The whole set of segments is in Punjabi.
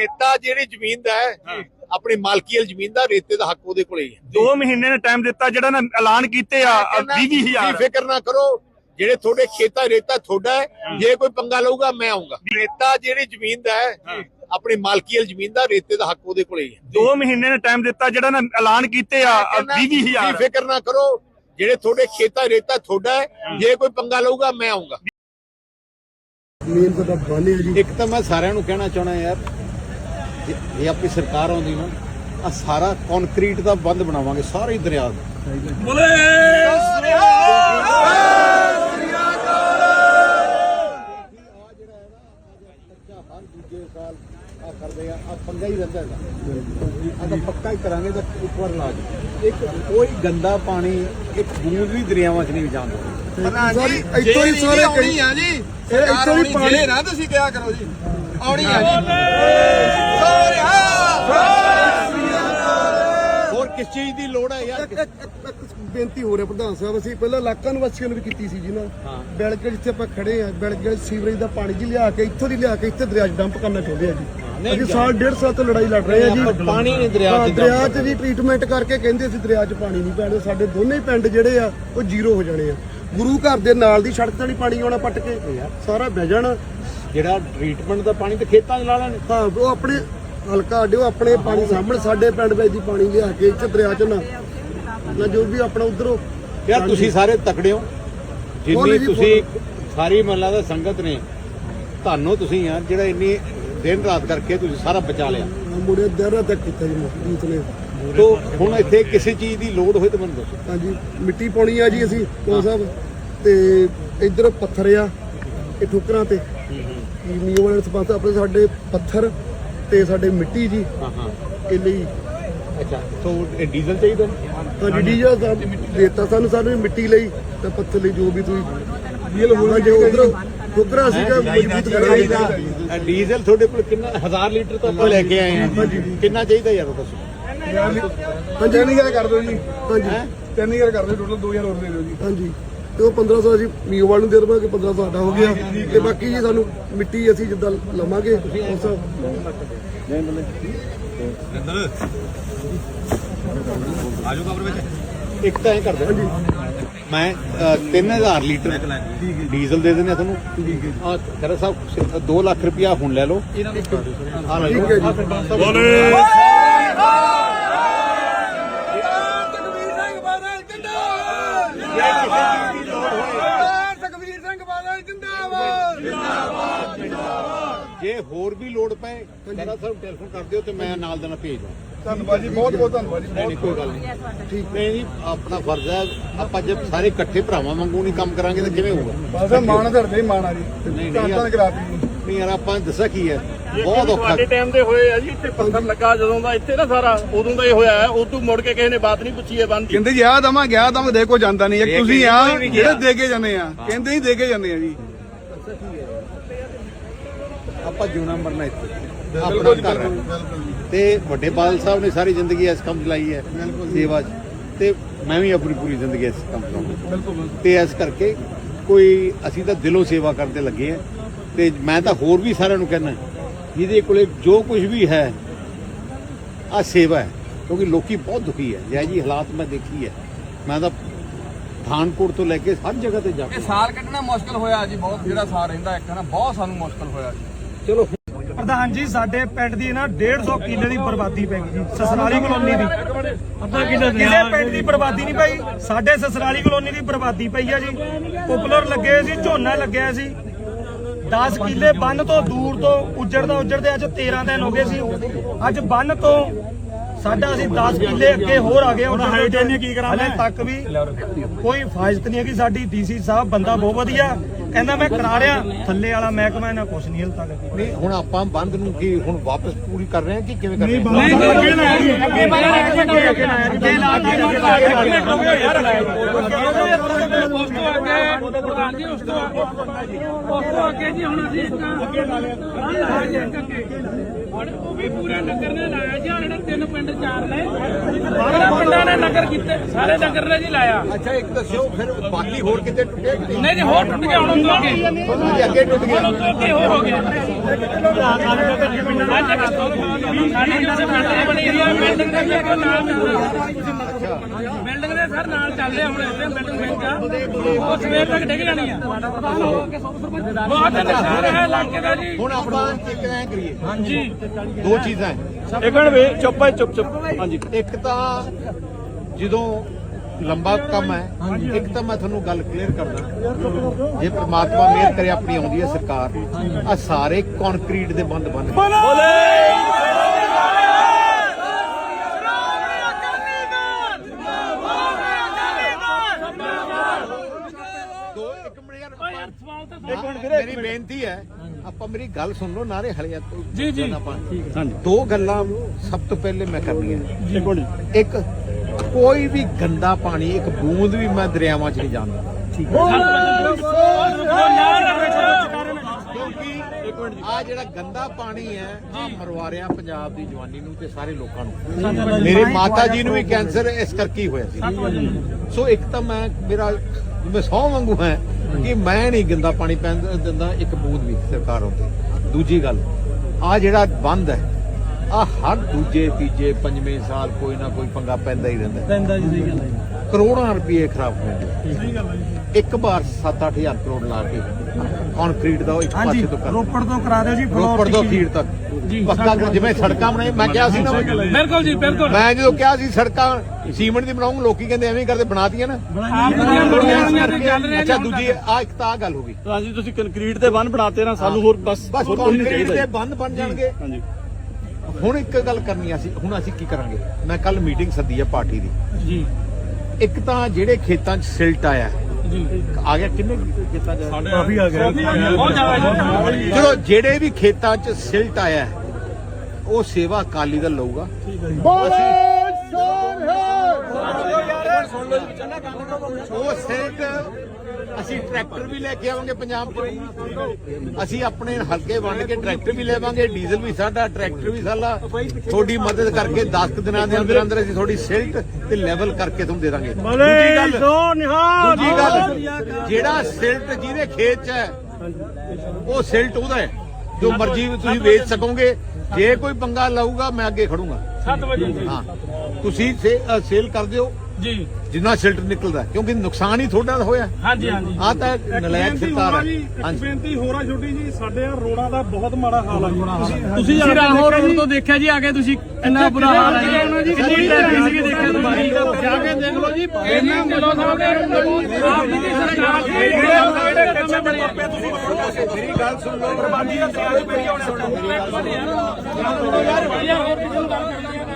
ਰੇਤਾ ਜਿਹੜੀ ਜ਼ਮੀਨ ਦਾ ਹੈ ਆਪਣੀ ਮਾਲਕੀਅਲ ਜ਼ਮੀਨ ਦਾ ਰੇਤੇ ਦਾ ਹੱਕ ਉਹਦੇ ਕੋਲੇ ਹੀ ਹੈ। 2 ਮਹੀਨੇ ਦਾ ਟਾਈਮ ਦਿੱਤਾ ਜਿਹੜਾ ਨਾ ਐਲਾਨ ਕੀਤੇ ਆ 20 ਤੁਸੀਂ ਫਿਕਰ ਨਾ ਕਰੋ ਜਿਹੜੇ ਤੁਹਾਡੇ ਖੇਤਾਂ ਰੇਤਾ ਤੁਹਾਡਾ ਹੈ ਜੇ ਕੋਈ ਪੰਗਾ ਲਊਗਾ ਮੈਂ ਆਉਂਗਾ ਰੇਤਾ ਜਿਹੜੀ ਜ਼ਮੀਨ ਦਾ ਹੈ ਆਪਣੀ ਮਾਲਕੀਅਲ ਜ਼ਮੀਨ ਦਾ ਰੇਤੇ ਦਾ ਹੱਕ ਉਹਦੇ ਕੋਲੇ ਹੀ ਹੈ। 2 ਮਹੀਨੇ ਦਾ ਟਾਈਮ ਦਿੱਤਾ ਜਿਹੜਾ ਨਾ ਐਲਾਨ ਕੀਤੇ ਆ 20000 ਤੁਸੀਂ ਫਿਕਰ ਨਾ ਕਰੋ ਜਿਹੜੇ ਤੁਹਾਡੇ ਖੇਤਾਂ ਰੇਤਾ ਤੁਹਾਡਾ ਹੈ ਜੇ ਕੋਈ ਪੰਗਾ ਲਊਗਾ ਮੈਂ ਆਉਂਗਾ ਮੇਨ ਤਾਂ ਬਾਨੇ ਆ ਜੀ। ਇੱਕ ਤਾਂ ਮੈਂ ਸਾਰਿਆਂ ਨੂੰ ਕਹਿਣਾ ਚਾਹਣਾ ਯਾਰ ਜੇ ਆਪਣੀ ਸਰਕਾਰ ਆਉਂਦੀ ਨਾ ਆ ਸਾਰਾ ਕੰਕਰੀਟ ਦਾ ਬੰਦ ਬਣਾਵਾਂਗੇ ਸਾਰੇ ਹੀ ਦਰਿਆ ਦਾ। ਹਰ ਦੂਜੇ ਸਾਲ ਆ ਕਰਦੇ ਆ ਆ ਪੰਗਾ ਹੀ ਰਹਿੰਦਾ ਹੈਗਾ। ਆ ਤਾਂ ਪੱਕਾ ਹੀ ਕਰਾਂਗੇ ਤਾਂ ਉੱਪਰ ਲਾ ਦੇ ਇੱਕ ਕੋਈ ਗੰਦਾ ਪਾਣੀ ਇੱਕ ਬੂੰਦ ਵੀ ਦਰਿਆਵਾਂ 'ਚ ਨਹੀਂ ਜਾਂਦਾ ਸਾਰੀ ਇੱਥੋਂ ਹੀ ਸਾਰੇ ਕਈ ਆ ਜੀ ਇਹ ਇੱਥੋਂ ਹੀ ਪਾਣੀ ਜੇ ਨਾ ਤੁਸੀਂ ਕਿਹਾ ਕਰੋ ਜੀ ਆਉਣੀ ਆ ਜੀ। ਹੋਰ ਕਿਸ ਚੀਜ਼ ਦੀ ਲੋੜ ਹੈ ਯਾਰ? ਇੱਕ- ਇੱਕ- ਇੱਕ- ਇੱਕ ਬੇਨਤੀ ਹੋ ਰਿਹਾ ਪ੍ਰਧਾਨ ਸਾਹਿਬ ਅਸੀਂ ਪਹਿਲਾਂ ਇਲਾਕਾ ਨਿਵਾਸੀਆਂ ਨੂੰ ਵੀ ਕੀਤੀ ਸੀ ਜੀ ਨਾ। ਬਿਲਕੇ ਜਿੱਥੇ ਆਪਾਂ ਖੜੇ ਆ ਬਿਲਕੇ ਸੀਵਰੇਜ ਦਾ ਪਾਣੀ ਜੀ ਲਿਆ ਕੇ ਇੱਥੋਂ ਦੀ ਲਿਆ ਕੇ ਇੱਥੇ ਦਰਿਆ 'ਚ ਡੰਪ ਕਰਨਾ ਚਾਹੁੰਦੇ ਆ ਜੀ। ਅਸੀਂ ਸਾਲ ਡੇਢ ਸਾਲ ਤੋਂ ਲੜਾਈ ਲੜ ਰਹੇ ਆ ਜੀ। ਆਪਾਂ ਪਾਣੀ ਨਹੀਂ ਦਰਿਆ 'ਚ ਹਾਂ, dump ਦਰਿਆ 'ਚ ਜੀ ਟ੍ਰੀਟਮੈਂਟ ਕਰਕੇ ਕਹਿੰਦੇ ਅਸੀਂ ਦਰਿਆ 'ਚ ਪਾਣੀ ਨਹੀਂ ਪੈਣਾ। ਸਾਡੇ ਦੋਨੇ ਹੀ ਪਿੰਡ ਜਿਹੜੇ ਆ ਉਹ ਜ਼ੀਰੋ ਹੋ ਜਾਣੇ ਆ। ਗੁਰੂ ਘਰ ਦੇ ਨਾਲ ਦੀ ਸੜਕ ਤੇ ਨਹੀਂ ਪਾਣੀ ਆਉਣਾ ਪੱਟ ਕੇ। ਸਾਰਾ ਬਹਿ ਜਾਣਾ। ਜਿਹੜਾ ਟ੍ਰੀਟਮੈਂਟ ਦਾ ਪਾਣੀ ਤੇ ਖੇਤਾਂ 'ਚ ਲਾ ਲੈਣ। ਹਾਂ ਉਹ ਆਪਣੇ ਹਲਕਾ ਅੱਡਿਓ ਆਪਣੇ ਪਾਣੀ ਸਾਹਮਣੇ ਸਾਡੇ ਪਿੰਡ ਵਿੱਚ ਦੀ ਪਾਣੀ ਲਿਆ ਕੇ ਇੱਥੇ ਦਰਿਆ 'ਚ ਨਾ ਨਾ ਜੋ ਵੀ ਆਪਣਾ ਉਧਰੋਂ ਯਾਰ ਤੁਸੀਂ ਸਾਰੇ ਤਕੜੇ ਹੋ। ਜਿੰਨੀ ਤੁਸੀਂ ਸਾਰੀ ਮਹੱਲਾ ਦਾ ਸੰਗਤ ਨੇ ਤੁਹਾਨੂੰ ਤੁਸੀਂ ਯਾਰ ਜਿਹੜਾ ਇੰਨੀ ਦਿਨ ਰਾਤ ਕਰਕੇ ਤੁਸੀਂ ਸਾਰਾ ਬਚਾ ਲਿਆ। ਮੁੰਡੇ ਦਰਿਆ ਤੱਕ ਕੀਤਾ ਜੀ ਮਜੀਤ ਨੇ। ਤੋ ਹੁਣ ਇੱਥੇ ਕਿਸੇ ਚੀਜ਼ ਦੀ ਲੋੜ ਹੋਏ ਤਾਂ ਮੈਨੂੰ ਦੱਸੋ। ਹਾਂਜੀ ਮਿੱਟੀ ਪਾਉਣੀ ਆ ਜੀ ਅਸੀਂ ਕੋਲ ਸਾਹਿਬ? ਤੇ ਇੱਧਰ ਪੱਥਰ ਆ ਇਹ ਠੋਕਰਾਂ ਤੇ। ਨੀਓ ਵਾਲੇ ਸਪਾਂਸ ਆਪਣੇ ਸਾਡੇ ਪੱਥਰ ਤੇ ਸਾਡੇ ਮਿੱਟੀ ਜੀ ਹਾਂ ਹਾਂ। ਇਹ ਲਈ। ਅੱਛਾ ਸੋ ਇਹ ਡੀਜ਼ਲ ਚਾਹੀਦਾ ਹਾਂਜੀ ਡੀਜਾ ਸਾਹਿਬ ਦੇਤਾ ਸਾਨੂੰ ਸਾਨੂੰ ਮਿੱਟੀ ਲਈ ਤੇ ਪੱਥਰ ਲਈ ਜੋ ਵੀ ਤੁਸੀਂ ਡੀਲ ਹੋਣਾ ਜੇ ਉਧਰ ਠੋਕਰਾਂ ਸੀਗਾ ਮਜ਼ਬੂਤ ਕਰਾਂਗੇ। ਇਹ ਡੀਜ਼ਲ ਤੁਹਾਡੇ ਕੋਲ ਕਿੰਨਾ 1000 ਲੀਟਰ ਤਾਂ ਆਪਾਂ ਲੈ ਕੇ ਆਏ ਆ ਕਿੰਨਾ ਚਾਹੀਦਾ ਯਾਰ ਦੱਸੋ ਹਾਂਜੀ। ਤਿੰਨ ਹਜ਼ਾਰ ਕਰ ਦਿਓ ਜੀ। ਹਾਂਜੀ। ਤਿੰਨ ਹਜ਼ਾਰ ਕਰ ਦਿਓ ਟੋਟਲ 2000 ਹੋਰ ਦੇ ਦਿਓ ਜੀ। ਹਾਂਜੀ। ਤੇ ਉਹ 1500 ਅਸੀਂ ਮੀਓਵਾਲ ਨੂੰ ਦੇ ਦੇਵਾਂਗੇ 1500 ਸਾਡਾ ਹੋ ਗਿਆ। ਤੇ ਬਾਕੀ ਜੀ ਸਾਨੂੰ ਮਿੱਟੀ ਅਸੀਂ ਜਿੱਦਾਂ ਲਵਾਂਗੇ ਉਸ ਇੱਕ ਤਾਂ ਇਹ ਕਰਦੇ ਹਾਂਜੀ। ਮੈਂ ਅ, 3000 ਲੀਟਰ ਡੀਜ਼ਲ ਦੇ ਦਿੰਦੇ ਆ ਤੁਹਾਨੂੰ। ਆ ਖਰਾ ਸਾਹਿਬ 2 ਲੱਖ ਰੁਪਇਆ ਹੁਣ ਲੈ ਲਓ। ਆ ਲੈ ਲਓ ਠੀਕ ਹੈ ਜੀ। ਬੋਲੇ ਤਕਵੀਰ ਸਿੰਘ ਬਾਦਲ ਜਿੰਦਾਬਾਦ ਤਕਵੀਰ ਸਿੰਘ ਬਾਦਲ ਜਿੰਦਾਬਾਦ ਜੇ ਹੋਰ ਵੀ ਲੋੜ ਪਏ ਖਰਾ ਸਾਹਿਬ ਟੈਲੀਫੋਨ ਕਰ ਦਿਓ ਤੇ ਮੈਂ ਨਾਲ ਦੇ ਨਾਲ ਭੇਜ ਧੰਨਵਾਦ ਜੀ ਬਹੁਤ ਬਹੁਤ ਧੰਨਵਾਦ ਜੀ ਨਹੀਂ ਨਹੀਂ, ਕੋਈ ਗੱਲ ਨਹੀਂ। ਠੀਕ ਨਹੀਂ ਜੀ ਆਪਣਾ ਫਰਜ਼ ਹੈ ਆਪਾਂ ਜੇ ਸਾਰੇ ਇਕੱਠੇ ਭਰਾਵਾਂ ਵਾਂਗੂ ਨਹੀਂ ਕੰਮ ਕਰਾਂਗੇ ਤਾਂ ਕਿਵੇਂ ਹੋਊਗਾ? ਬਸ ਮਾਣ ਧਰਦੇ ਮਾਣ ਆ ਜੀ। ਨਹੀਂ। ਧੰਨ ਕਰਾਤੀ ਨਹੀਂ ਯਾਰ ਆਪਾਂ ਦੱਸਿਆ ਕੀ ਹੈ? ਬਹੁਤ ਔਖਾ। ਤੁਹਾਡੇ ਟਾਈਮ ਦੇ ਹੋਏ ਆ ਜੀ ਇੱਥੇ ਪੱਥਰ ਲੱਗਾ ਜਦੋਂ ਦਾ ਇੱਥੇ ਨਾ ਸਾਰਾ ਉਦੋਂ ਦਾ ਇਹ ਹੋਇਆ ਹੈ ਉਦੋਂ ਮੁੜ ਕੇ ਕਿਸੇ ਨੇ ਬਾਤ ਨਹੀਂ ਪੁੱਛੀ ਹੈ ਬੰਦ ਕਹਿੰਦੇ ਜੀ ਆ ਦਵਾਂ ਗਿਆ ਦਵਾਂ ਦੇ ਕੋ ਜਾਂਦਾ ਨਹੀਂ ਤੁਸੀਂ ਆ ਜਿਹੜੇ। ਦੇ ਕੇ ਜਾਂਦੇ ਆ ਕਹਿੰਦੇ ਹੀ ਦੇ ਕੇ ਜਾਂਦੇ ਆ ਜੀ। ਆਪਾਂ ਜਿਉਣਾ ਮਰਨਾ ਇੱਥੇ। ਆਪਣਾ ਘਰ। ਹੈ ਤੇ ਵੱਡੇ ਬਾਦਲ ਸਾਹਿਬ ਨੇ ਸਾਰੀ ਜ਼ਿੰਦਗੀ ਇਸ ਕੰਮ 'ਚ ਲਾਈ ਹੈ ਸੇਵਾ 'ਚ। ਤੇ ਮੈਂ ਵੀ ਆਪਣੀ ਪੂਰੀ ਜ਼ਿੰਦਗੀ ਇਸ ਕੰਮ 'ਚ ਲਾਉਂਗਾ ਤੇ ਇਸ ਕਰਕੇ ਕੋਈ ਅਸੀਂ ਤਾਂ ਦਿਲੋਂ ਸੇਵਾ ਕਰਦੇ ਲੱਗੇ ਆ ਤੇ ਮੈਂ ਤਾਂ ਹੋਰ ਵੀ ਸਾਰਿਆਂ ਨੂੰ ਕਹਿਣਾ ਜਿਹਦੇ ਕੋਲੇ ਜੋ ਕੁਝ ਵੀ ਹੈ ਆ ਸੇਵਾ ਹੈ। ਕਿਉਂਕਿ ਲੋਕੀ ਬਹੁਤ ਦੁਖੀ ਹੈ। ਜੈ ਜੀ ਹਾਲਾਤ ਮੈਂ ਦੇਖੀ ਹੈ। ਮੈਂ ਤਾਂ ਪਠਾਨਕੋਟ ਤੋਂ ਲੈ ਕੇ ਹਰ ਜਗ੍ਹਾ ਤੇ ਜਾ ਕੇ ਸਾਲ ਕੱਢਣਾ ਮੁਸ਼ਕਲ ਹੋਇਆ ਜੀ ਬਹੁਤ ਜਿਹੜਾ ਸਾਲ ਰਹਿੰਦਾ ਇੱਕ ਨਾ ਬਹੁਤ ਸਾਨੂੰ ਮੁਸ਼ਕਲ ਹੋਇਆ ਜੀ। ਚਲੋ। ਪ੍ਰਧਾਨ ਜੀ ਸਾਡੇ ਪਿੰਡ ਦੀ ਨਾ 150 ਕਿੱਲੇ ਦੀ ਬਰਬਾਦੀ ਪੈ ਗਈ ਜੀ ਸਸਰਾਲੀ ਕਲੋਨੀ ਦੀ। ਅੱਧਾ ਕਿੱਲੇ ਕਿਸੇ ਪਿੰਡ ਦੀ ਬਰਬਾਦੀ ਨਹੀਂ ਪਈ। ਸਾਡੇ ਸਸਰਾਲੀ ਕਲੋਨੀ ਦੀ ਬਰਬਾਦੀ ਪਈ ਆ ਜੀ। ਪਪੂਲਰ ਲੱਗੇ ਸੀ ਝੋਨਾ ਲੱਗਿਆ ਸੀ। 10 ਕਿੱਲੇ ਬੰਨ ਤੋਂ ਦੂਰ ਤੋਂ ਉੱਜੜਦਾ ਉੱਜੜਦੇ ਅੱਜ 13 ਦਿਨ ਹੋ ਗਏ ਸੀ। ਅੱਜ ਬੰਨ ਤੋਂ ਸਾਡਾ ਅਸੀਂ 10 ਕਿੱਲੇ ਅੱਗੇ ਹੋਰ ਆ ਗਏ ਉਹਨਾਂ ਹਾਈਟ ਇਹਨੇ ਕੀ ਕਰਾਂ ਹਲੇ ਤੱਕ ਵੀ ਕੋਈ ਫਾਇਜ਼ਤ ਨਹੀਂ ਹੈਗੀ ਸਾਡੀ। ਡੀਸੀ ਸਾਹਿਬ ਬੰਦਾ ਬਹੁਤ ਵਧੀਆ। ਕਹਿੰਦਾ ਮੈਂ ਕਰਾ ਰਿਹਾ ਥੱਲੇ ਵਾਲਾ ਮਹਿਕਮਾ ਇਹਨਾਂ ਕੁਛ ਨਹੀਂ ਹਲ ਤੱਕ ਨਹੀਂ ਹੁਣ ਆਪਾਂ ਬੰਦ ਨੂੰ ਕੀ ਹੁਣ ਵਾਪਸ ਪੂਰੀ ਕਰ ਰਹੇ ਹਾਂ ਕਿ ਕਿਵੇਂ ਕਰ ਰਹੇ ਹਾਂ ਅੱਗੇ ਨਾ ਅੱਗੇ ਬਾਹਰ ਅੱਗੇ ਅੱਗੇ ਨਾ ਆਇਆ ਜੀ ਜੇ ਲਾ ਕੇ ਅੱਗੇ ਲਾ ਕੇ ਅੱਗੇ ਯਾਰ ਉਸ ਤੋਂ ਅੱਗੇ ਪ੍ਰਧਾਨ ਜੀ ਉਸ ਤੋਂ ਅੱਗੇ ਉਸ ਤੋਂ ਅੱਗੇ ਜੀ ਹੁਣ ਅਸੀਂ ਅੱਗੇ ਲਾ ਲਿਆ ਉਹ ਵੀ ਪੂਰੇ ਨਗਰ ਨੇ ਲਾਇਆ ਜੀ ਆਹ ਜਿਹੜੇ ਤਿੰਨ ਪਿੰਡ ਚਾਰ ਨੇ ਬਾਰਾਂ ਪਿੰਡਾਂ ਨੇ ਨਗਰ ਕੀਤੇ ਸਾਰੇ ਨਗਰ ਨੇ ਜੀ ਲਾਇਆ ਅੱਛਾ ਇੱਕ ਦੱਸਿਓ ਫਿਰ ਬਾਕੀ ਹੋਰ ਕਿਤੇ ਟੁੱਟੇ ਕਿ ਨਹੀਂ ਨਹੀਂ ਜੀ ਹੋਰ ਟੁੱਟ ਗਿਆ ਹੁਣ ਤੋਂ ਅੱਗੇ ਜੀ ਅੱਗੇ ਟੁੱਟ ਗਿਆ ਹੁਣ ਤੋਂ ਅੱਗੇ ਹੋਰ ਹੋ ਗਿਆ ਅੱਜ ਤੱਕ ਸਾਡੀ ਜਿਹੜੇ ਪਿੰਡ ਦੀ ਬਣੀ ਹੋਈ ਹੈ ਬਿਲਡਿੰਗ ਦੇ ਵੀ ਅੱਗੇ ਨਾਲ ਚੱਲਦਾ ਬਿਲਡਿੰਗ ਦੇ ਸਰ ਨਾਲ ਚੱਲਦੇ ਹੁਣ ਇੱਥੇ ਬਿਲਡਿੰਗ ਬੈਂਕ ਉਹ ਸਵੇਰ ਤੱਕ ਡਿੱਗ ਜਾਣੀ ਆ। ਬਹੁਤ ਨੁਕਸਾਨ ਹੈ ਇਲਾਕੇ ਦਾ ਜੀ। ਹੁਣ ਆਪਾਂ ਇੱਕ ਐਂ ਕਰੀਏ। ਹਾਂਜੀ। ਦੋ ਚੀਜ਼ਾਂ ਹੈ ਇੱਕ ਵੇ ਚੁੱਪ ਹੈ ਚੁੱਪ ਚੁੱਪ। ਹਾਂਜੀ। ਇੱਕ ਤਾਂ ਜਦੋਂ ਲੰਬਾ ਕੰਮ ਹੈ ਇੱਕ ਤਾਂ ਮੈਂ ਤੁਹਾਨੂੰ ਗੱਲ ਕਲੀਅਰ ਕਰਦਾ। ਜੇ ਪ੍ਰਮਾਤਮਾ ਮਿਹਰ ਕਰੇ ਆਪਣੀ ਆਉਂਦੀ ਹੈ ਸਰਕਾਰ। ਆ ਸਾਰੇ ਕੰਕਰੀਟ ਦੇ ਬੰਦ ਬੰਦ ਦੋ ਇੱਕ ਮਿੰਟ ਯਾਰ ਆਪਾਂ- ਮੇਰੀ ਬੇਨਤੀ ਹੈ ਆਪਾਂ ਮੇਰੀ ਗੱਲ ਸੁਣ ਲਓ ਨਾਰੇ ਹਲਿਆ ਜੀ ਜੀ। ਦੋ ਗੱਲਾਂ ਸਭ ਤੋਂ ਪਹਿਲੇ ਮੈਂ ਕਰਨੀਆਂ ਇੱਕ ਕੋਈ ਵੀ ਗੰਦਾ ਪਾਣੀ ਇੱਕ ਬੂੰਦ ਵੀ ਮੈਂ ਦਰਿਆਵਾਂ 'ਚ ਨਹੀਂ ਜਾਂਦਾ। ਆ ਜਿਹੜਾ ਗੰਦਾ ਪਾਣੀ ਹੈ ਆ ਮਰਵਾ ਰਿਹਾ ਪੰਜਾਬ ਦੀ ਜਵਾਨੀ ਨੂੰ ਤੇ ਸਾਰੇ ਲੋਕਾਂ ਨੂੰ। ਮੇਰੇ ਮਾਤਾ ਜੀ ਨੂੰ ਵੀ ਕੈਂਸਰ ਇਸ ਕਰਕੇ ਹੋਇਆ ਸੀ। ਸੋ ਇੱਕ ਤਾਂ ਮੈਂ ਮੇਰਾ ਮੈਂ ਸੌ ਵਾਂਗੂ ਹੈ। ਕਿ ਮੈਂ ਨਹੀਂ ਗੰਦਾ ਪਾਣੀ ਪੈਣ ਦਿੰਦਾ ਇੱਕ ਬੂੰਦ ਵੀ ਸਰਕਾਰ ਉੱਤੇ ਦੂਜੀ ਗੱਲ ਆ ਜਿਹੜਾ ਬੰਦ ਹੈ ਆ ਹਰ ਦੂਜੇ ਤੀਜੇ ਪੰਜਵੇਂ ਸਾਲ ਕੋਈ ਨਾ ਕੋਈ ਪੰਗਾ ਪੈਂਦਾ ਹੀ ਰਹਿੰਦਾ। ਪੈਂਦਾ ਜੀ ਸਹੀ ਗੱਲ ਹੈ ਕਰੋੜਾਂ ਰੁਪਏ ਖਰਾਬ ਹੋ ਜਾਂਦੇ ਸਹੀ ਗੱਲ ਹੈ ਇੱਕ ਵਾਰ 7-8000 ਕਰੋੜ ਲਾ ਕੇ ਕੰਕਰੀਟ ਦਾ ਉਹ ਇੱਕ ਪਾਸੇ ਤੋਂ ਕਰ ਰੋਪੜ ਤੋਂ ਕਰਾ ਦਿਓ ਜੀ ਰੋਪੜ ਤੋਂ ਖੀਰ ਤੱਕ। ਪੱਕਾ ਕਰ- ਜਿਵੇਂ ਸੜਕਾਂ ਬਣਾਈ ਮੈਂ ਕਿਹਾ ਸੀ ਨਾ। ਬਿਲਕੁਲ ਜੀ ਬਿਲਕੁਲ। ਮੈਂ ਜਦੋਂ ਕਿਹਾ ਸੀ ਸੜਕਾਂ ਸੀਮੈਂਟ ਦੀ ਬਣਾਉਂਗਾ ਲੋਕੀ ਕਹਿੰਦੇ ਐਵੇਂ ਹੀ ਕਰਦੇ ਬਣਾਤੀਆਂ ਨਾ। ਆਪ ਦੀਆਂ ਬੁੜੀਆਂ ਤੇ ਚੱਲ ਰਹੇ ਅੱਛਾ ਦੂਜੀ ਆ ਇੱਕ ਤਾਂ ਆਹ ਗੱਲ ਹੋ ਗਈ। ਹਾਂਜੀ ਤੁਸੀਂ ਕੰਕਰੀਟ ਦੇ ਬੰਨ ਬਣਾਤੇ ਨਾ ਸਾਨੂੰ ਹੋਰ ਬਸ ਬਸ ਹੋਰ ਕੁਝ ਨਹੀਂ ਕੰਕਰੀਟ ਚਾਹੀਦਾ ਦੇ ਬੰਦ ਬਣ ਜਾਣਗੇ। ਹਾਂਜੀ। ਹੁਣ ਇੱਕ ਗੱਲ ਕਰਨੀ ਆ ਸੀ ਹੁਣ ਅਸੀਂ ਕੀ ਕਰਾਂਗੇ? ਮੈਂ ਕੱਲ ਮੀਟਿੰਗ ਸੱਦੀ ਹੈ ਪਾਰਟੀ ਦੀ। ਜੀ। ਇੱਕ ਤਾਂ ਜਿਹੜੇ ਖੇਤਾਂ 'ਚ ਸਿਲਟ ਆਇਆ ਜੀ। ਆ ਗਿਆ ਕਿੰਨੇ ਖੇਤਾਂ 'ਚ? ਕਾਫੀ ਆ ਗਿਆ ਬਹੁਤ ਜ਼ਿਆਦਾ ਜੀ ਚਲੋ ਜਿਹੜੇ ਵੀ ਖੇਤਾਂ 'ਚ ਸਿਲਟ ਆਇਆ ਹੈ, ਉਹ ਸੇਵਾ ਅਕਾਲੀ ਦਲ ਲਊਗਾ। ਉਹ ਸਿਲਟ ਅਸੀਂ ਟਰੈਕਟਰ ਵੀ ਲੈ ਕੇ ਆਵਾਂਗੇ ਪੰਜਾਬ 'ਚ ਅਸੀਂ ਆਪਣੇ ਹਲਕੇ ਵੰਡ ਕੇ ਟਰੈਕਟਰ ਵੀ ਲੈਵਾਂਗੇ ਡੀਜ਼ਲ ਵੀ ਸਾਡਾ ਟਰੈਕਟਰ ਵੀ ਸਾਡਾ। ਤੁਹਾਡੀ ਮਦਦ ਕਰਕੇ 10 ਕੁ ਦਿਨਾਂ ਦੇ ਅੰਦਰ ਅੰਦਰ ਅਸੀਂ ਤੁਹਾਡੀ ਸਿਲਟ ਤੇ ਲੈਵਲ ਕਰਕੇ ਤੁਹਾਨੂੰ ਦੇ ਦਾਂਗੇ। ਦੂਜੀ ਗੱਲ ਦੂਜੀ ਗੱਲ ਜਿਹੜਾ ਸਿਲਟ ਜਿਹਦੇ ਖੇਤ 'ਚ ਹੈ ਉਹ ਸਿਲਟ ਉਹਦਾ ਹੈ। ਜੋ ਮਰਜ਼ੀ ਤੁਸੀਂ ਵੇਚ ਸਕੋਗੇ ਜੇ ਕੋਈ ਪੰਗਾ ਲਊਗਾ ਮੈਂ ਅੱਗੇ ਖੜੂੰਗਾ। 7 ਵਜੇ ਹਾਂ। ਤੁਸੀਂ ਸੇਲ ਕਰ ਦਿਓ। ਜੀ। ਜਿੰਨਾ ਸਿਲਟ ਨਿਕਲਦਾ ਕਿਉਂਕਿ ਨੁਕਸਾਨ ਹੀ ਤੁਹਾਡਾ ਹੋਇਆ। ਹਾਂਜੀ ਹਾਂਜੀ। ਆ ਤਾਂ ਨਲਾਇਕ ਸਰਕਾਰ ਹੈ ਹਾਂਜੀ। ਬੇਨਤੀ ਹੋਰ ਆ ਛੋਟੀ ਜੀ ਸਾਡੇ ਆ ਰੋਡਾਂ ਦਾ ਬਹੁਤ ਮਾੜਾ ਹਾਲ ਆ। ਜੀ ਤੁਸੀਂ ਤੁਸੀਂ ਰਾਹੋਂ ਰੋਡ ਤੋਂ ਦੇਖਿਆ ਜੀ ਆਗੇ ਤੁਸੀਂ ਕਿੰਨਾ ਬੁਰਾ ਹਾਲ ਹੈ ਜੀ? ਕਿੰਨੀ ਟ੍ਰੈਫਿਕ ਸੀਗੀ ਦੇਖਿਆ ਤੁਸੀਂ ਜਾ ਕੇ ਦੇਖ ਲਓ ਜੀ। ਇਹਨਾਂ ਮਿਲੋ ਸਾਹਿਬ ਨੇ ਆਪ ਜੀ ਦੀ ਸਰਕਾਰ ਜਿਹੜੇ ਕੰਮ ਬਣੇ ਮੇਰੀ ਗੱਲ ਸੁਣ ਲਓ ਬਰਬਾਦੀ ਦਾ ਸਿਆਲ ਮੇਰੀ ਹੁਣ।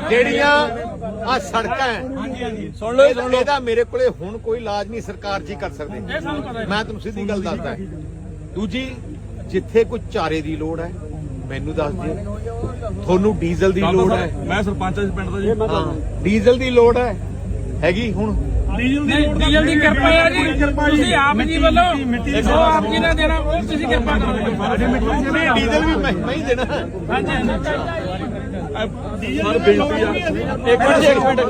ਜਿਹੜੀਆਂ ਆ ਸੜਕਾਂ ਹੈ। ਸੁਣ ਲਓ ਸੁਣ ਲਓ। ਇਹਦਾ ਮੇਰੇ ਕੋਲੇ ਹੁਣ ਕੋਈ ਇਲਾਜ ਨਹੀਂ ਸਰਕਾਰ ਜੀ ਕਰ ਸਕਦੇ। ਮੈਂ ਤੁਹਾਨੂੰ ਸਿੱਧੀ ਗੱਲ ਦੱਸਦਾ। ਦੂਜੀ ਜਿੱਥੇ ਕੋਈ ਚਾਰੇ ਦੀ ਲੋੜ ਹੈ ਮੈਨੂੰ ਦੱਸ ਦਿਓ। ਤੁਹਾਨੂੰ ਡੀਜ਼ਲ ਦੀ ਲੋੜ ਹੈ। ਮੈਂ ਸਰਪੰਚ ਇਸ ਪਿੰਡ ਦਾ ਜੀ। ਹਾਂ ਡੀਜ਼ਲ ਦੀ ਲੋੜ ਹੈ। ਹੈਗੀ ਹੁਣ? ਡੀਜ਼ਲ ਦੀ ਡੀਜ਼ਲ ਦੀ ਕਿਰਪਾ ਹੈ। ਜੀ। ਤੁਸੀਂ ਆਪ ਜੀ ਵੱਲੋਂ ਜੋ ਆਪ ਜੀ ਨੇ ਦੇਣਾ ਉਹ ਤੁਸੀਂ ਕਿਰਪਾ ਕਰੋ। ਡੀਜ਼ਲ ਵੀ ਮੈਂ ਹੀ ਦੇਣਾ। ਹਾਂਜੀ ਹਾਂਜੀ। ਸਰ ਬੇਨਤੀ ਆ ਇੱਕ ਮਿੰਟ ਇੱਕ ਮਿੰਟ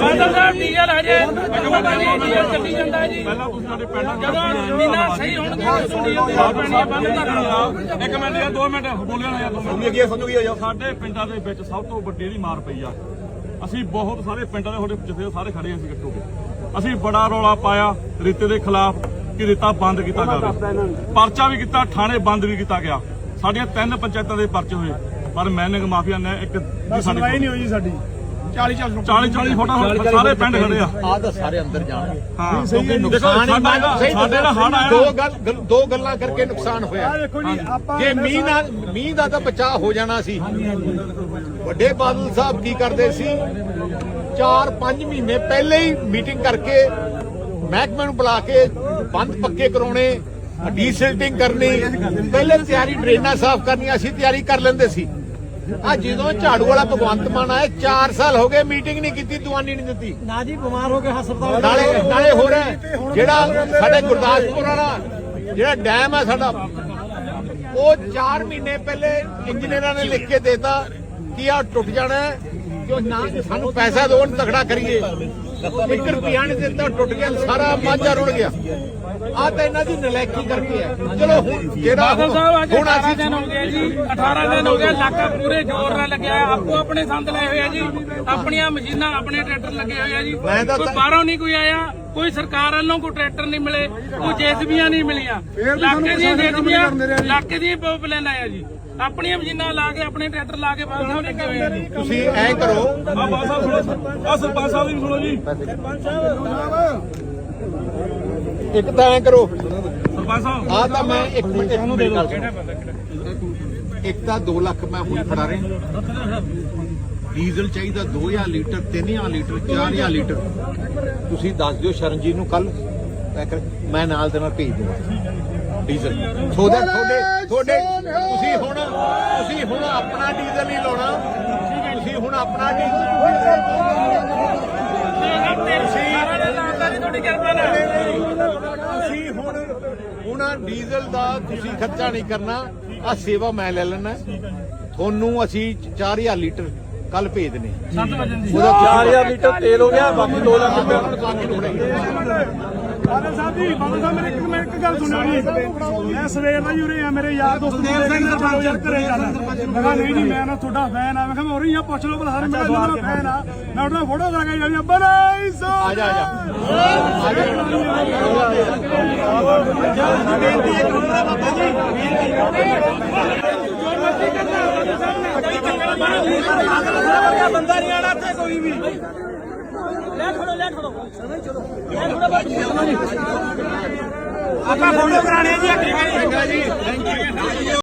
ਬਾਦਲ ਸਾਹਿਬ ਡੀਜ਼ਲ ਹਜੇ ਅਗਵਾ ਜੀ ਡੀਜ਼ਲ ਚੱਲੀ ਜਾਂਦਾ ਜੀ ਪਹਿਲਾਂ ਤੁਸੀਂ ਸਾਡੇ ਪਿੰਡ ਜਦੋਂ ਮੀਨਾ ਸਹੀ ਹੋਣਗੇ ਉਦੋਂ ਡੀਜ਼ਲ ਦੀ ਲੋੜ ਪੈਣੀ ਹੈ ਬੰਦ ਕਰਨਾ ਇੱਕ ਮਿੰਟ ਯਾਰ 2 ਮਿੰਟ ਬੋਲਿਆ ਨਾ ਯਾਰ ਦੋ ਮਿੰਟ ਕੀ ਸਮਝ ਗਈ ਸਾਡੇ ਪਿੰਡਾਂ ਦੇ ਵਿੱਚ ਸਭ ਤੋਂ ਵੱਡੀ ਜਿਹੜੀ ਮਾਰ ਪਈ ਆ ਅਸੀਂ ਬਹੁਤ ਸਾਰੇ ਪਿੰਡਾਂ ਦੇ ਤੁਹਾਡੇ ਜਿੱਥੇ ਸਾਰੇ ਖੜੇ ਹਾਂ ਅਸੀਂ ਇਕੱਠੋ ਅਸੀਂ ਬੜਾ ਰੌਲਾ ਪਾਇਆ ਰੀਤੇ ਦੇ ਖਿਲਾਫ ਕਿ ਰੇਤਾ ਬੰਦ ਕੀਤਾ ਜਾਵੇ ਪਰਚਾ ਵੀ ਕੀਤਾ, ਥਾਣੇ ਬੰਦ ਵੀ ਕੀਤਾ ਗਿਆ। ਸਾਡੀਆਂ ਤਿੰਨ ਪੰਚਾਇਤਾਂ ਦੇ ਪਰਚੇ ਹੋਏ। ਪਰ ਮੈਨਿੰਗ ਮਾਫੀਆ ਨੇ ਇੱਕ ਸੁਣਵਾਈ ਨਹੀਂ ਹੋਈ ਜੀ ਸਾਡੀ। 40 40 ਫੋਟੋ ਸਾਰੇ ਪਿੰਡ ਖੜੇ ਆ। ਆ ਤਾਂ ਸਾਰੇ ਅੰਦਰ ਜਾਣ ਹਾਂ ਕਿਉਂਕਿ ਦੇਖੋ ਨੁਕਸਾਨ ਸਾਡਾ ਸਾਡੇ ਨਾਲ ਹੜ ਆਇਆ ਦੋ ਗੱਲ ਦੋ ਗੱਲਾਂ ਕਰਕੇ ਨੁਕਸਾਨ ਹੋਇਆ। ਦੇਖੋ ਜੀ ਆਪਾਂ ਜੇ ਮੀਂਹ ਨਾਲ ਮੀਂਹ ਦਾ ਤਾਂ ਬਚਾਅ ਹੋ ਜਾਣਾ ਸੀ। ਵੱਡੇ ਬਾਦਲ ਸਾਹਿਬ ਕੀ ਕਰਦੇ ਸੀ? 4-5 ਮਹੀਨੇ ਪਹਿਲੇ ਹੀ ਮੀਟਿੰਗ ਕਰਕੇ ਮਹਿਕਮੇ ਨੂੰ ਬੁਲਾ ਕੇ ਬੰਦ ਪੱਕੇ ਕਰਾਉਣੇ ਡੀਸਿਲਟਿੰਗ ਕਰਨੀ ਪਹਿਲੇ ਤਿਆਰੀ ਡਰੇਨਾਂ ਸਾਫ਼ ਕਰਨੀਆਂ ਅਸੀਂ ਤਿਆਰੀ ਕਰ ਲੈਂਦੇ ਸੀ। ਆ ਜਦੋਂ ਝਾੜੂ ਵਾਲਾ ਭਗਵੰਤ ਮਾਨ ਆਇਆ 4 ਸਾਲ ਹੋ ਗਏ ਮੀਟਿੰਗ ਨਹੀਂ ਕੀਤੀ ਦੁਆਨੀ ਨਹੀਂ ਦਿੱਤੀ। ਨਾ ਜੀ ਬਿਮਾਰ ਹੋ ਕੇ ਹਸਪਤਾਲ ਨਾਲੇ ਨਾਲੇ ਹੋ ਰਿਹਾ ਜਿਹੜਾ ਸਾਡੇ ਗੁਰਦਾਸਪੁਰ ਵਾਲਾ ਜਿਹੜਾ ਡੈਮ ਹੈ ਸਾਡਾ ਉਹ 4 ਮਹੀਨੇ ਪਹਿਲੇ ਇੰਜੀਨੀਅਰਾਂ ਨੇ ਲਿਖ ਕੇ ਦੇਤਾ ਕਿ ਆ ਟੁੱਟ ਜਾਣਾ ਹੈ, ਕਿ ਉਹ ਨਾ ਸਾਨੂੰ ਪੈਸਾ ਦੇਣ ਤਗੜਾ ਕਰੀਏ। 1 ਰੁਪਿਆ ਨਹੀਂ ਦਿੱਤਾ ਟੁੱਟ ਗਿਆ ਸਾਰਾ ਮਾਝਾ ਰੁੜ ਗਿਆ। ਆ ਤਾਂ ਇਹਨਾਂ ਦੀ ਨਲਾਇਕੀ ਕਰਕੇ ਹੈ। ਚਲੋ ਹੁਣ ਜਿਹੜਾ ਬਾਦਲ ਸਾਹਿਬ ਅੱਜ ਹੁਣ 18 ਅਸੀਂ ਦਿਨ ਹੋ ਗਏ ਜੀ 18 ਦਿਨ ਹੋ ਗਏ ਇਲਾਕਾ ਪੂਰੇ ਜ਼ੋਰ ਨਾਲ ਲੱਗਿਆ ਹੈ। ਆਪੋ ਆਪਣੇ ਸੰਦ ਲਏ ਹੋਏ ਆ ਜੀ ਆਪਣੀਆਂ ਮਸ਼ੀਨਾਂ ਆਪਣੇ ਟਰੈਕਟਰ ਲੱਗੇ ਹੋਏ ਆ ਜੀ। ਮੈਂ ਤਾਂ- ਕੋਈ ਬਾਹਰੋਂ ਨਹੀਂ ਕੋਈ ਆਇਆ ਕੋਈ ਸਰਕਾਰ ਵੱਲੋਂ ਕੋਈ ਟਰੈਕਟਰ ਨਹੀਂ ਮਿਲੇ ਕੋਈ ਜੇਸੀਬੀਆਂ ਨਹੀਂ ਮਿਲੀਆਂ। ਇਲਾਕੇ ਦੀਆਂ ਜੇਸੀਬੀਆਂ ਇਲਾਕੇ ਦੀ ਪਲੈਨ ਆਇਆ ਜੀ। ਆਪਣੀਆਂ ਮਸ਼ੀਨਾਂ ਲਾ ਕੇ ਆਪਣੇ ਟਰੈਕਟਰ ਲਾ ਕੇ ਬਾਦਲ ਸਾਹਿਬ ਲੱਗੇ ਹੋਏ ਆ ਜੀ ਤੁਸੀਂ ਐ ਕਰੋ। ਆ ਬਾਦ ਸਾਹਿਬ ਸੁਣੋ। ਆ ਸਰਪੰਚ ਸਾਹਿਬ ਦੀ ਵੀ ਸੁਣੋ ਜੀ। ਇੱਕ ਤਾਂ ਐ ਕਰੋ। ਸਰਪੰਚ ਸਾਹਿਬ। ਆ ਤਾਂ ਮੈਂ ਇੱਕ ਮਿੰਟ ਮਿੰਟ ਗੱਲ ਸੁਣੋ। ਇੱਕ ਤਾਂ 2 ਲੱਖ ਮੈਂ ਹੁਣ ਫੜਾ ਰਿਹਾ। ਡੀਜ਼ਲ ਚਾਹੀਦਾ 2000 ਲੀਟਰ 3000 ਲੀਟਰ 4000 ਲੀਟਰ। ਤੁਸੀਂ ਦੱਸ ਦਿਓ ਸ਼ਰਨਜੀਤ ਨੂੰ ਕੱਲ ਮੈਂ ਨਾਲ ਦੇ ਨਾਲ ਭੇਜ ਦੂੰਗਾ ਡੀਜ਼ਲ। ਸੋ that ਤੁਹਾਡੇ ਤੁਹਾਡੇ ਤੁਸੀਂ ਹੁਣ ਤੁਸੀਂ ਹੁਣ ਆਪਣਾ ਡੀਜ਼ਲ ਨਹੀਂ ਲਾਉਣਾ। ਤੁਸੀਂ ਹੁਣ ਆਪਣਾ ਤੁਹਾਡੀ ਤੁਸੀਂ ਹੁਣ ਹੁਣ ਆਹ ਡੀਜ਼ਲ ਦਾ ਤੁਸੀਂ ਖਰਚਾ ਨਹੀਂ ਕਰਨਾ। ਆ ਸੇਵਾ ਮੈਂ ਲੈ ਲੈਣਾ ਤੁਹਾਨੂੰ ਅਸੀਂ 4000 ਲੀਟਰ ਕੱਲ ਭੇਜ ਦਨੇ 7 ਵਜੇ ਦੀ। 4000 ਲੀਟਰ ਤੇਲ ਹੋ ਗਿਆ ਬਾਕੀ 2 ਲੱਖ ਰੁਪਏ ਬਾਦਲ ਸਾਹਿਬ ਜੀ ਬਾਦਲ ਸਾਹਿਬ ਮੇਰੇ ਇੱਕ ਮੈਂ ਇੱਕ ਗੱਲ ਸੁਣਿਆ ਜੀ। ਮੈਂ ਸਵੇਰ ਦਾ ਹੀ ਉਰੇ ਆ ਮੇਰੇ ਯਾਰ ਦੋਸਤ ਨੇ ਕਹਿੰਦੇ ਸਰਪੰਚ ਘਰੇ ਚੱਲ ਮੈਂ ਕਿਹਾ ਨਹੀਂ ਜੀ ਮੈਂ ਨਾ ਤੁਹਾਡਾ ਫੈਨ ਆ। ਮੈਂ ਕਿਹਾ ਮੈਂ ਉਰੇ ਹੀ ਆ ਪੁੱਛ ਲਓ ਭਲਾ ਸਾਰੇ ਮੇਰਾ ਜਿਹੜਾ ਫੈਨ ਆ। ਮੈਂ ਉਹਦਾ ਫੋਟੋ ਕਰਾ ਕੇ ਜਾਣੀ ਆ ਬਨਾਈ ਸੋ ਆ ਜਾ ਆ ਜਾ। ਬੰਦਾ ਨਹੀਂ ਆਣਾ ਇੱਥੇ ਕੋਈ ਵੀ ਆਪਾਂ ਫੋਟੋ ਕਰਾਣੇ ਜੀ ਅੱਗੇ। ਜੀ ਥੈਂਕ ਯੂ